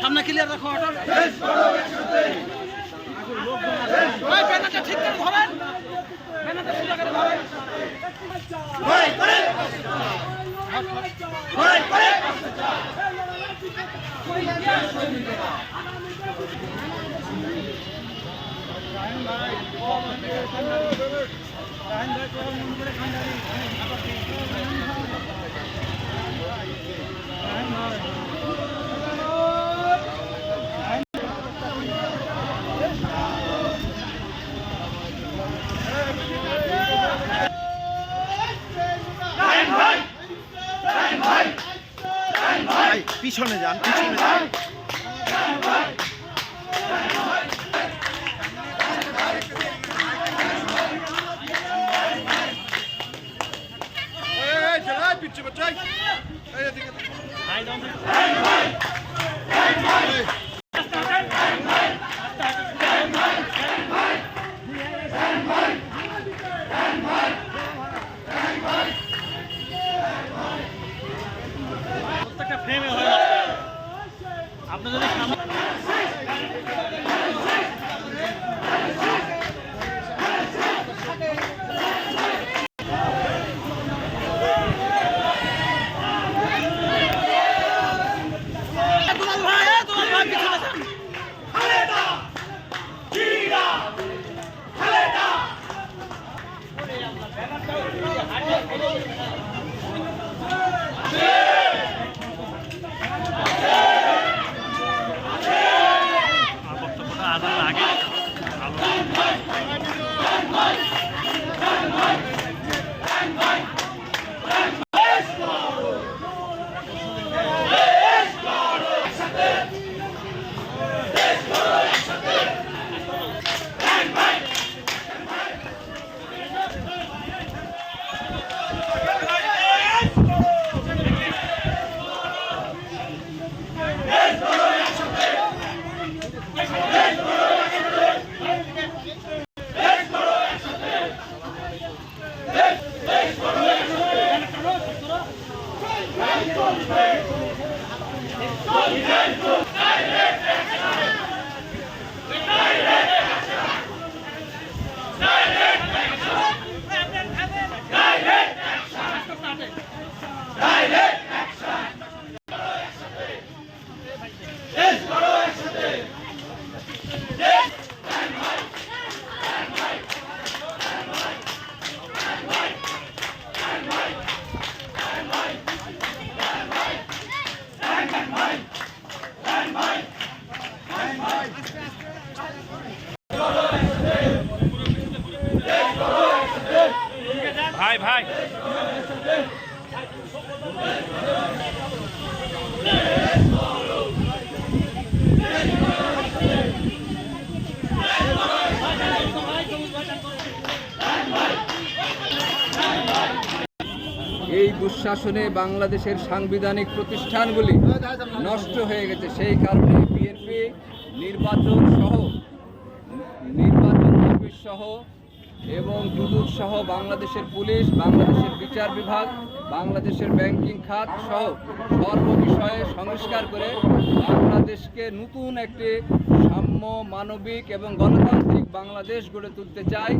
সামনে ক্লিয়ার রাখো অটো। ঠিক করে ধরেন। পিছনে যান পিছনে যান। পিছিয়ে বাচ্চাই এই এদিকে প্রত্যেকটা ফ্রেমে হয়ে যাচ্ছে আপনি যদি সামনে দুলাল ভাই, এ দুলাল ভাই, পিছনে যান। বক্তব্যটা ভাই ভাই। এই দুঃশাসনে বাংলাদেশের সাংবিধানিক প্রতিষ্ঠানগুলি নষ্ট হয়ে গেছে। সেই কারণে বিএনপি, নির্বাচন সহ নির্বাচন সহ এবং দুদুক সহ বাংলাদেশের পুলিশ, বাংলাদেশের বিচার বিভাগ, বাংলাদেশের ব্যাংকিং খাত সহ সর্ব বিষয়ে সংস্কার করে বাংলাদেশকে নতুন একটি সাম্য মানবিক এবং গণতান্ত্রিক বাংলাদেশ গড়ে তুলতে চাই